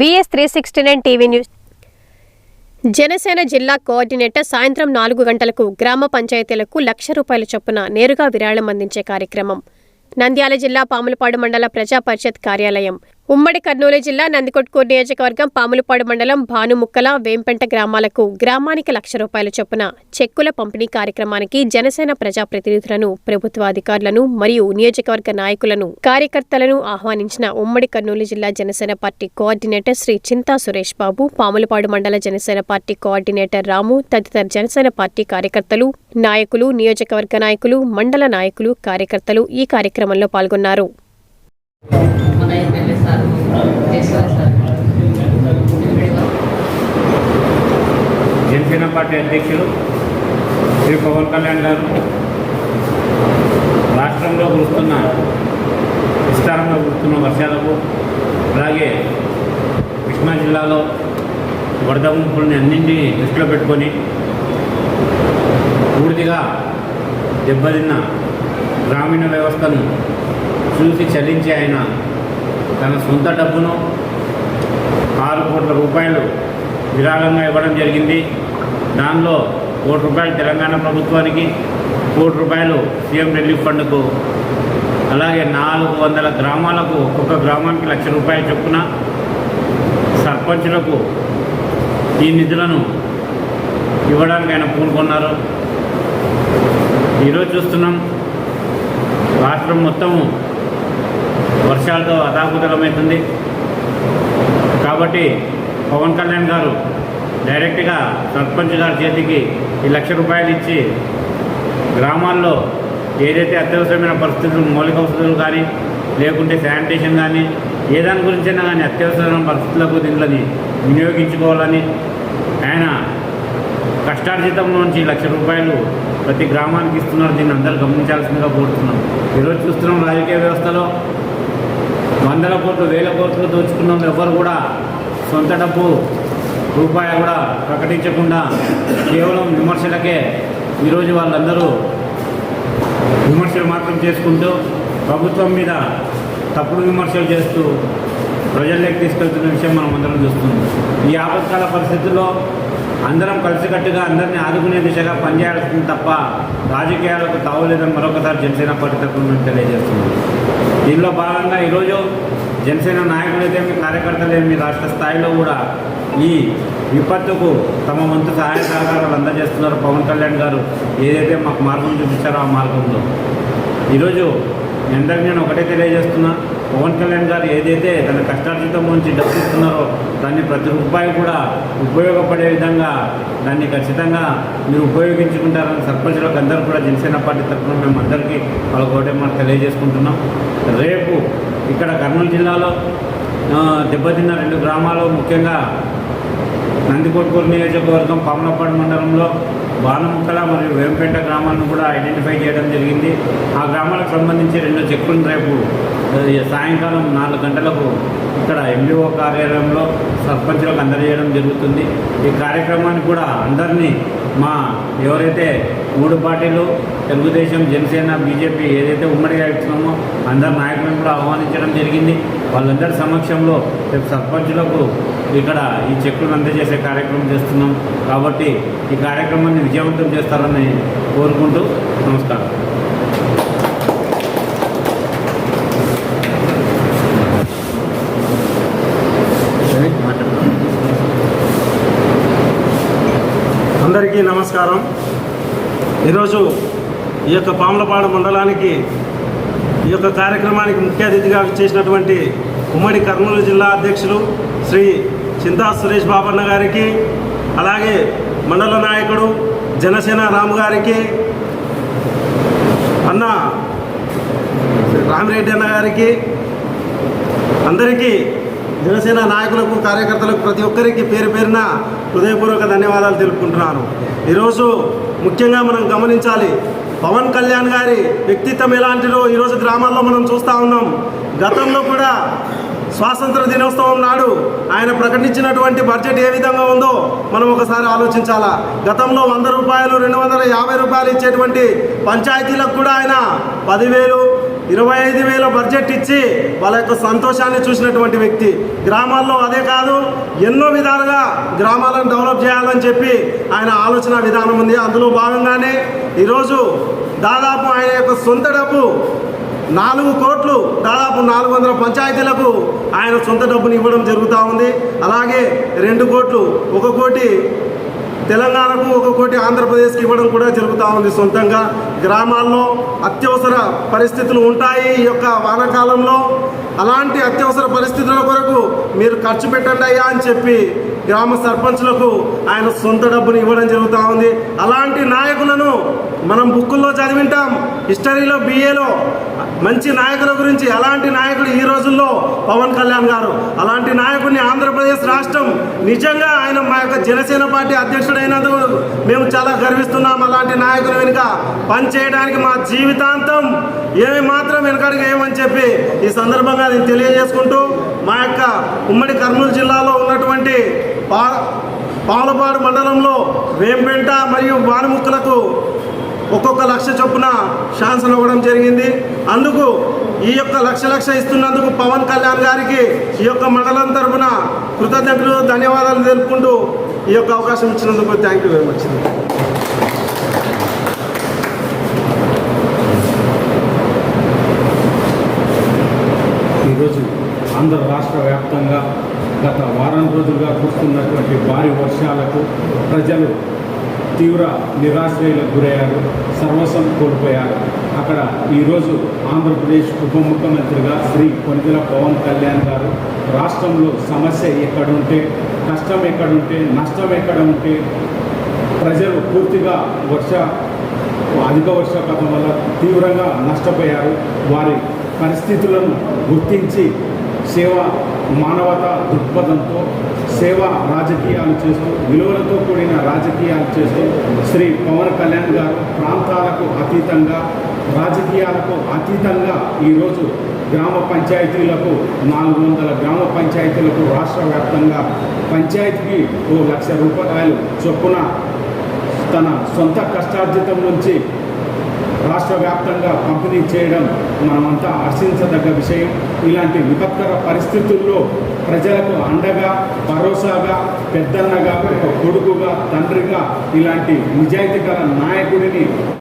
BS three sixty nine TV news. Janasena జిల్లా coordinator సాయంత్రం నాలుగు గంటలకు గ్రామ పంచాయతీలకు లక్ష రూపాయల చొప్పున నేరుగా విరాళం అందించే కార్యక్రమం. నంద్యాల జిల్లా పాములపాడు మండల ప్రజా పరిషత్ కార్యాలయం. ఉమ్మడి కర్నూలు జిల్లా నందికొట్కూరు నియోజకవర్గం పాములపాడు మండలం భానుముక్కల వేంపెంట గ్రామాలకు గ్రామానికి లక్ష రూపాయల చొప్పున చెక్కుల పంపిణీ కార్యక్రమానికి జనసేన ప్రజా ప్రతినిధులను ప్రభుత్వ అధికారులను మరియు నియోజకవర్గ నాయకులను కార్యకర్తలను ఆహ్వానించిన ఉమ్మడి కర్నూలు జిల్లా జనసేన పార్టీ కోఆర్డినేటర్ శ్రీ చింతా సురేష్ బాబు పాములపాడు మండల జనసేన పార్టీ కోఆర్డినేటర్ రాము తదితర జనసేన పార్టీ కార్యకర్తలు నాయకులు నియోజకవర్గ నాయకులు మండల నాయకులు కార్యకర్తలు ఈ కార్యక్రమంలో పాల్గొన్నారు. మన MLA sir sir. Janasena party అధ్యక్షులు శ్రీ పవన్ కళ్యాణ్ గారు రాష్ట్రంలో కురుస్తున్న విస్తారంగా కురుస్తున్న వర్షాలకు అలాగే కృష్ణా జిల్లాలో వరద ముంపుల్ని అన్నింటినీ దృష్టిలో పెట్టుకొని పూర్తిగా దెబ్బతిన్న గ్రామీణ వ్యవస్థను చూసి చలించి ఆయన తన సొంత డబ్బును ఆరు కోట్ల రూపాయలు విరాళంగా ఇవ్వడం జరిగింది. దానిలో కోటి రూపాయలు తెలంగాణ ప్రభుత్వానికి కోటి రూపాయలు సీఎం రిలీఫ్ ఫండ్కు అలాగే నాలుగు వందల గ్రామాలకు ఒక్కొక్క గ్రామానికి లక్ష రూపాయలు చొప్పున సర్పంచులకు ఈ నిధులను ఇవ్వడానికి ఆయన పూనుకున్నారు. ఈరోజు చూస్తున్నాం రాష్ట్రం మొత్తము వర్షాలతో అతాకుతలమవుతుంది కాబట్టి పవన్ కళ్యాణ్ గారు డైరెక్ట్గా సర్పంచ్ గారి చేతికి ఈ లక్ష రూపాయలు ఇచ్చి గ్రామాల్లో ఏదైతే అత్యవసరమైన పరిస్థితులు మౌలిక వసతులు కానీ లేకుంటే శానిటేషన్ కానీ ఏ దాని గురించైనా కానీ అత్యవసరమైన పరిస్థితులకు దీంట్లోని వినియోగించుకోవాలని ఆయన కష్టార్జితం నుంచి లక్ష రూపాయలు ప్రతి గ్రామానికి ఇస్తున్నారు. దీన్ని అందరూ గమనించాల్సిందిగా కోరుతున్నాం. ఈరోజు చూస్తున్నాం రాజకీయ వ్యవస్థలో వందల కోట్లు వేల కోట్లు దోచుకున్నాం ఎవరు కూడా. సొంత డబ్బు రూపాయి కూడా ప్రకటించకుండా కేవలం విమర్శలకే ఈరోజు వాళ్ళందరూ విమర్శలు మాత్రం చేసుకుంటూ ప్రభుత్వం మీద తప్పుడు విమర్శలు చేస్తూ ప్రజల్లోకి తీసుకెళ్తున్న విషయం మనం అందరం చూస్తున్నాం. ఈ ఆపత్కాల పరిస్థితుల్లో అందరం కలిసికట్టుగా అందరినీ ఆదుకునే దిశగా పనిచేయాల్సింది తప్ప రాజకీయాలకు తావులేదని మరొకసారి జనసేన పార్టీ తరఫున మేము తెలియజేస్తున్నాం దీనిలో భాగంగా ఈరోజు జనసేన నాయకులైతేమి కార్యకర్తలేమి రాష్ట్ర స్థాయిలో కూడా ఈ విపత్తుకు తమ వంతు సహాయ సహకారాలు అందజేస్తున్నారు. పవన్ కళ్యాణ్ గారు ఏదైతే మాకు మార్గం చూపించారో ఆ మార్గంలో. ఈరోజు ఎందరికి నేను ఒకటే తెలియజేస్తున్నా. పవన్ కళ్యాణ్ గారు ఏదైతే తన కష్టార్జితం నుంచి డబ్బు ఇస్తున్నారో దాన్ని ప్రతి రూపాయి కూడా ఉపయోగపడే విధంగా దాన్ని ఖచ్చితంగా మీరు ఉపయోగించుకుంటారని సర్పంచులకు అందరూ కూడా జనసేన పార్టీ తరఫున మేము అందరికీ వాళ్ళకి ఒకటే మాట తెలియజేసుకుంటున్నాం. రేపు ఇక్కడ కర్నూలు జిల్లాలో దెబ్బతిన్న రెండు గ్రామాలు ముఖ్యంగా నందికొట్కూరు నియోజకవర్గం పామలపాడు మండలంలో బాణముక్కల మరియు వేంపేట గ్రామాలను కూడా ఐడెంటిఫై చేయడం జరిగింది. ఆ గ్రామాలకు సంబంధించి రెండు చెక్కులను రేపు సాయంకాలం నాలుగు గంటలకు ఇక్కడ ఎంబీఓ కార్యాలయంలో సర్పంచులకు అందజేయడం జరుగుతుంది. ఈ కార్యక్రమాన్ని కూడా అందరినీ మా ఎవరైతే మూడు పార్టీలు తెలుగుదేశం జనసేన బీజేపీ ఏదైతే ఉమ్మడిగా ఇస్తున్నామో అందరు నాయకులను కూడా ఆహ్వానించడం జరిగింది. వాళ్ళందరి సమక్షంలో రేపు సర్పంచులకు ఇక్కడ ఈ చెక్కులను అందజేసే కార్యక్రమం చేస్తున్నాం. కాబట్టి ఈ కార్యక్రమాన్ని విజయవంతం చేస్తారని కోరుకుంటూ నమస్కారం అందరికీ నమస్కారం. ఈరోజు ఈ యొక్క పాములపాడు మండలానికి ఈ యొక్క కార్యక్రమానికి ముఖ్య అతిథిగా చేసినటువంటి ఉమ్మడి కర్నూలు జిల్లా అధ్యక్షులు శ్రీ చింతా సురేష్ బాబన్న గారికి అలాగే మండల నాయకుడు జనసేన రాము గారికి అన్న రామిరెడ్డి అన్న గారికి అందరికీ జనసేన నాయకులకు కార్యకర్తలకు ప్రతి ఒక్కరికి పేరు పేరున హృదయపూర్వక ధన్యవాదాలు తెలుపుకుంటున్నాను. ఈరోజు ముఖ్యంగా మనం గమనించాలి పవన్ కళ్యాణ్ గారి వ్యక్తిత్వం ఎలాంటిదో ఈరోజు గ్రామాల్లో మనం చూస్తూ ఉన్నాం. గతంలో కూడా స్వాతంత్ర దినోత్సవం నాడు ఆయన ప్రకటించినటువంటి బడ్జెట్ ఏ విధంగా ఉందో మనం ఒకసారి ఆలోచించాలా? గతంలో వంద రూపాయలు రెండు వందల యాభై రూపాయలు ఇచ్చేటువంటి పంచాయతీలకు కూడా ఆయన పదివేలు ఇరవై ఐదు వేల బడ్జెట్ ఇచ్చి వాళ్ళ యొక్క సంతోషాన్ని చూసినటువంటి వ్యక్తి. గ్రామాల్లో అదే కాదు ఎన్నో విధాలుగా గ్రామాలను డెవలప్ చేయాలని చెప్పి ఆయన ఆలోచన విధానం ఉంది. అందులో భాగంగానే ఈరోజు దాదాపు ఆయన యొక్క సొంత డబ్బు నాలుగు కోట్లు దాదాపు నాలుగు వందల పంచాయతీలకు ఆయన సొంత డబ్బుని ఇవ్వడం జరుగుతూ ఉంది. అలాగే రెండు కోట్లు ఒక కోటి తెలంగాణకు ఒక కోటి ఆంధ్రప్రదేశ్కి ఇవ్వడం కూడా జరుగుతూ ఉంది సొంతంగా. గ్రామాల్లో అత్యవసర పరిస్థితులు ఉంటాయి ఈ యొక్క వానాకాలంలో. అలాంటి అత్యవసర పరిస్థితుల కొరకు మీరు ఖర్చు పెట్టండి అయ్యా అని చెప్పి గ్రామ సర్పంచ్లకు ఆయన సొంత డబ్బుని ఇవ్వడం జరుగుతూ ఉంది. అలాంటి నాయకులను మనం బుక్కుల్లో చదివింటాం హిస్టరీలో బిఏలో మంచి నాయకుల గురించి అలాంటి నాయకుడు ఈ రోజుల్లో పవన్ కళ్యాణ్ గారు. అలాంటి నాయకుడిని ఆంధ్రప్రదేశ్ రాష్ట్రం నిజంగా ఆయన మా యొక్క జనసేన పార్టీ అధ్యక్షుడైనందుకు మేము చాలా గర్విస్తున్నాం. అలాంటి నాయకుల వెనుక పనిచేయడానికి మా జీవితాంతం ఏమి మాత్రం వెనకడికి ఏమని చెప్పి ఈ సందర్భంగా నేను తెలియజేసుకుంటూ మా యొక్క ఉమ్మడి కర్నూలు జిల్లాలో ఉన్నటువంటి పా పాలపాడు మండలంలో వేంపెంట మరియు వానముక్కలకు ఒక్కొక్క లక్ష చొప్పున శాంక్షన్ ఇవ్వడం జరిగింది. అందుకు ఈ యొక్క లక్ష లక్ష ఇస్తున్నందుకు పవన్ కళ్యాణ్ గారికి ఈ యొక్క మండలం తరఫున కృతజ్ఞతలు ధన్యవాదాలు తెలుపుకుంటూ ఈ యొక్క అవకాశం ఇచ్చినందుకు థ్యాంక్ యూ వెరీ మచ్ ఈరోజు ఆంధ్ర రాష్ట్ర వ్యాప్తంగా గత వారం రోజులుగా కురుస్తున్నటువంటి భారీ వర్షాలకు ప్రజలు తీవ్ర నిరాశ్రయులకు గురయ్యారు సర్వస్వం కోల్పోయారు. అక్కడ ఈరోజు ఆంధ్రప్రదేశ్ ఉప ముఖ్యమంత్రిగా శ్రీ కొనిదెల పవన్ కళ్యాణ్ గారు రాష్ట్రంలో సమస్య ఎక్కడుంటే కష్టం ఎక్కడుంటే నష్టం ఎక్కడ ఉంటే ప్రజలు పూర్తిగా వర్ష అధిక వర్షపాతం వల్ల తీవ్రంగా నష్టపోయారు. వారి పరిస్థితులను గుర్తించి సేవ మానవత దృక్పథంతో సేవ రాజకీయాలు చేస్తూ విలువలతో కూడిన రాజకీయాలు చేస్తూ శ్రీ పవన్ కళ్యాణ్ గారు ప్రాంతాలకు అతీతంగా రాజకీయాలకు అతీతంగా ఈరోజు గ్రామ పంచాయతీలకు నాలుగు వందల గ్రామ పంచాయతీలకు రాష్ట్ర వ్యాప్తంగా పంచాయతీకి ఓ లక్ష రూపాయలు చొప్పున తన సొంత కష్టార్జితం నుంచి రాష్ట్ర వ్యాప్తంగా పంపిణీ చేయడం మనమంతా హర్షించదగ్గ విషయం. ఇలాంటి విపత్కర పరిస్థితుల్లో ప్రజలకు అండగా భరోసాగా పెద్దన్నగా ఒక కొడుకుగా తండ్రిగా ఇలాంటి నిజాయితీగల నాయకుడిని